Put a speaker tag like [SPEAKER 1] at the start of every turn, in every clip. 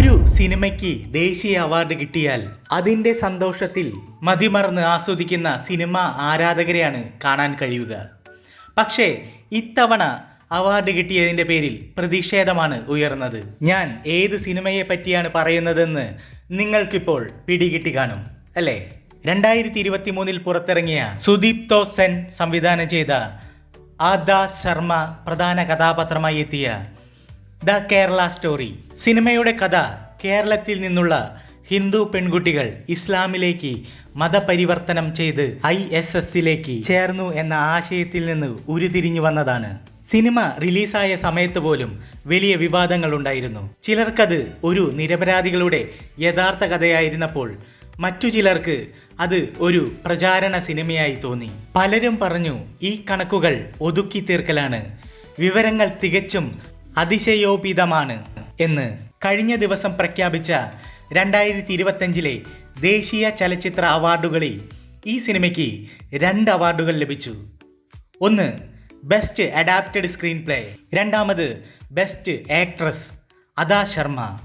[SPEAKER 1] ഒരു സിനിമയ്ക്ക് ദേശീയ അവാർഡ് കിട്ടിയാൽ അതിന്റെ സന്തോഷത്തിൽ മതിമറന്ന് ആസ്വദിക്കുന്ന സിനിമ ആരാധകരെയാണ് കാണാൻ കഴിയുക. പക്ഷേ ഇത്തവണ അവാർഡ് കിട്ടിയതിന്റെ പേരിൽ പ്രതിഷേധമാണ് ഉയർന്നത്. ഞാൻ ഏത് സിനിമയെ പറ്റിയാണ് പറയുന്നതെന്ന് നിങ്ങൾക്കിപ്പോൾ പിടികിട്ടി കാണും അല്ലേ? രണ്ടായിരത്തി ഇരുപത്തി മൂന്നിൽ പുറത്തിറങ്ങിയ സുദീപ്തോ സെൻ സംവിധാനം ചെയ്ത ആദാ ശർമ്മ പ്രധാന കഥാപാത്രമായി എത്തിയ ദ കേരള സ്റ്റോറി. സിനിമയുടെ കഥ കേരളത്തിൽ നിന്നുള്ള ഹിന്ദു പെൺകുട്ടികൾ ഇസ്ലാമിലേക്ക് മതപരിവർത്തനം ചെയ്ത് ഐ എസ് എസിലേക്ക് ചേർന്നു എന്ന ആശയത്തിൽ നിന്ന് ഉരുതിരിഞ്ഞു വന്നതാണ്. സിനിമ റിലീസായ സമയത്ത് പോലും വലിയ വിവാദങ്ങൾ ഉണ്ടായിരുന്നു. ചിലർക്കത് ഒരു നിരപരാധികളുടെ യഥാർത്ഥ കഥയായിരുന്നപ്പോൾ മറ്റു ചിലർക്ക് അത് ഒരു പ്രചാരണ സിനിമയായി തോന്നി. പലരും പറഞ്ഞു ഈ കണക്കുകൾ ഒതുക്കി തീർക്കലാണ്. വിവരങ്ങൾ തികച്ചും അതിശയോപിതമാണ് എന്ന് കഴിഞ്ഞ ദിവസം പ്രഖ്യാപിച്ച രണ്ടായിരത്തി ഇരുപത്തഞ്ചിലെ ദേശീയ ചലച്ചിത്ര അവാർഡുകളിൽ ഈ സിനിമയ്ക്ക് രണ്ട് അവാർഡുകൾ ലഭിച്ചു. ഒന്ന് ബെസ്റ്റ് അഡാപ്റ്റഡ് സ്ക്രീൻ പ്ലേ. രണ്ടാമത് ബെസ്റ്റ് ആക്ട്രസ് അദാ ശർമ്മ.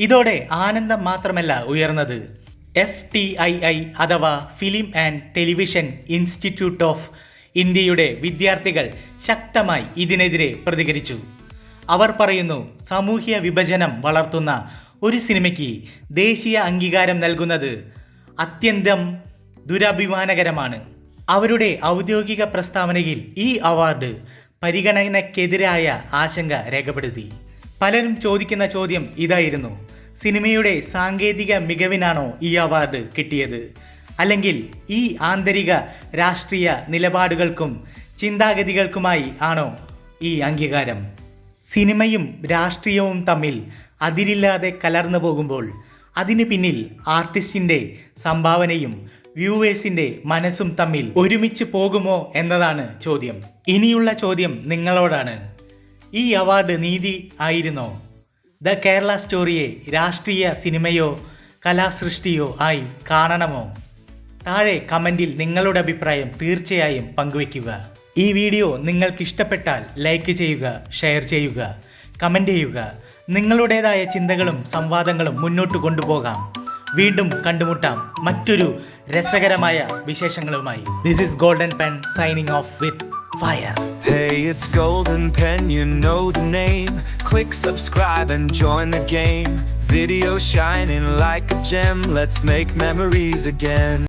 [SPEAKER 1] ഇതോടെ ആനന്ദം മാത്രമല്ല ഉയർന്നത്. എഫ് ടി ഐ ഐ അഥവാ film and television institute of ഇന്ത്യയുടെ വിദ്യാർത്ഥികൾ ശക്തമായി ഇതിനെതിരെ പ്രതികരിച്ചു. അവർ പറയുന്നു സാമൂഹ്യ വിഭജനം വളർത്തുന്ന ഒരു സിനിമയ്ക്ക് ദേശീയ അംഗീകാരം നൽകുന്നത് അത്യന്തം ദുരഭിമാനകരമാണ്. അവരുടെ ഔദ്യോഗിക പ്രസ്താവനയിൽ ഈ അവാർഡ് പരിഗണനയ്ക്കെതിരായ ആശങ്ക രേഖപ്പെടുത്തി. പലരും ചോദിക്കുന്ന ചോദ്യം ഇതായിരുന്നു സിനിമയുടെ സാങ്കേതിക മികവിനാണോ ഈ അവാർഡ് കിട്ടിയത്? അല്ലെങ്കിൽ ഈ ആന്തരിക രാഷ്ട്രീയ നിലപാടുകൾക്കും ചിന്താഗതികൾക്കുമായി ആണോ ഈ അംഗീകാരം? സിനിമയും രാഷ്ട്രീയവും തമ്മിൽ അതിരില്ലാതെ കലർന്നു പോകുമ്പോൾ അതിന് പിന്നിൽ ആർട്ടിസ്റ്റിന്റെ സംഭാവനയും വ്യൂവേഴ്സിന്റെ മനസ്സും തമ്മിൽ ഒരുമിച്ച് പോകുമോ എന്നതാണ് ചോദ്യം. ഇനിയുള്ള ചോദ്യം നിങ്ങളോടാണ്. ഈ അവാർഡ് നീതി ആയിരുന്നോ? ദ കേരള സ്റ്റോറിയെ രാഷ്ട്രീയ സിനിമയോ കലാസൃഷ്ടിയോ ആയി കാണണമോ? താഴെ കമന്റിൽ നിങ്ങളുടെ അഭിപ്രായം തീർച്ചയായും പങ്കുവയ്ക്കുക. ഈ വീഡിയോ നിങ്ങൾക്ക് ഇഷ്ടപ്പെട്ടാൽ ലൈക്ക് ചെയ്യുക ഷെയർ ചെയ്യുക കമന്റ് ചെയ്യുക നിങ്ങളുടേതായ ചിന്തകളും സംവാദങ്ങളും മുന്നോട്ട് കൊണ്ടുപോകാം വീണ്ടും കണ്ടുമുട്ടാം മറ്റൊരു രസകരമായ വിശേഷങ്ങളുമായി this is golden pen signing off with fire
[SPEAKER 2] Hey, it's Golden Pen, you know the name. Click subscribe and join the game. Video shining like a gem, let's make memories again.